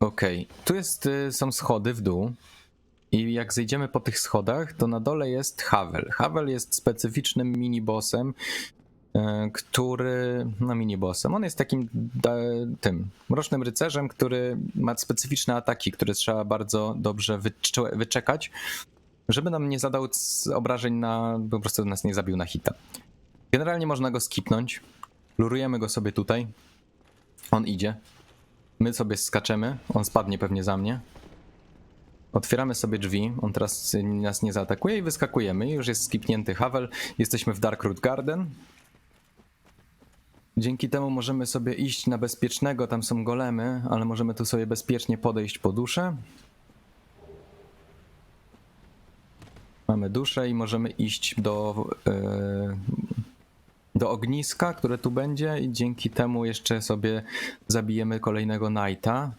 Okej, tu jest, y, są schody w dół. I jak zejdziemy po tych schodach, to na dole jest Havel. Havel jest specyficznym minibossem, e, który. No, minibossem. On jest takim da, tym mrocznym rycerzem, który ma specyficzne ataki, które trzeba bardzo dobrze wycze- wyczekać, żeby nam nie zadał obrażeń na. po prostu nas nie zabił na hita. Generalnie można go skipnąć. Lurujemy go sobie tutaj. On idzie. My sobie skaczemy. On spadnie pewnie za mnie. Otwieramy sobie drzwi, on teraz nas nie zaatakuje i wyskakujemy. Już jest skipnięty Havel. Jesteśmy w Darkroot Garden. Dzięki temu możemy sobie iść na bezpiecznego, tam są golemy, ale możemy tu sobie bezpiecznie podejść po duszę. Mamy duszę i możemy iść do, e, do ogniska, które tu będzie i dzięki temu jeszcze sobie zabijemy kolejnego Knighta.